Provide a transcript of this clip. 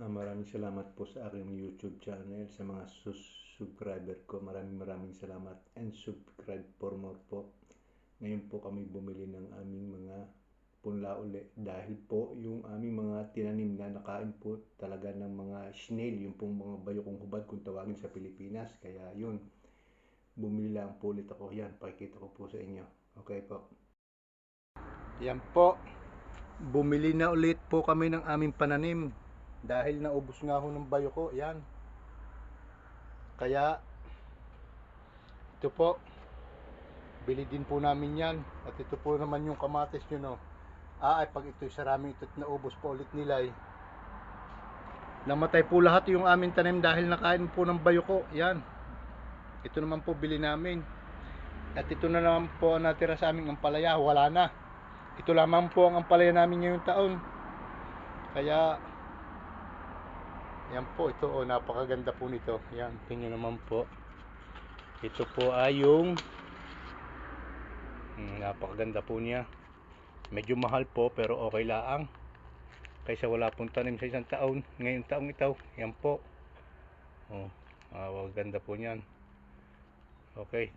Ah, maraming salamat po sa aking YouTube channel, sa mga subscriber ko. Maraming maraming salamat and subscribe for more po. Ngayon po kami bumili ng aming mga punla uli dahil po yung aming mga tinanim na nakain po talaga ng mga snail, yung pong mga bayokong hubad kung tawagin sa Pilipinas. Kaya yun, bumili lang po ulit ako. Yan, pakikita ko po sa inyo. Okay po. Yan po. Bumili na ulit po kami ng aming pananim dahil naubos nga ho ng bayo ko. Yan. Kaya ito po. Bili din po namin yan. At ito po naman yung kamatis nyo no. Ah, ay pag ito'y sarami ito't naubos po ulit nila eh. Namatay po lahat yung aming tanim dahil nakain po ng bayo ko. Yan. Ito naman po bili namin. At ito na naman po natira sa aming ampalaya. Wala na. Ito lamang po ang ampalaya namin ngayong taon. Kaya, yan po. Ito, oh, napakaganda po nito. Yan, tingnan naman po. Ito po ay yung Hmm, napakaganda po niya. Medyo mahal po pero okay laang. Kaysa wala pong tanim sa isang taon. Ngayong taong ito, yan po. Oh, ah, ganda po niyan. Okay.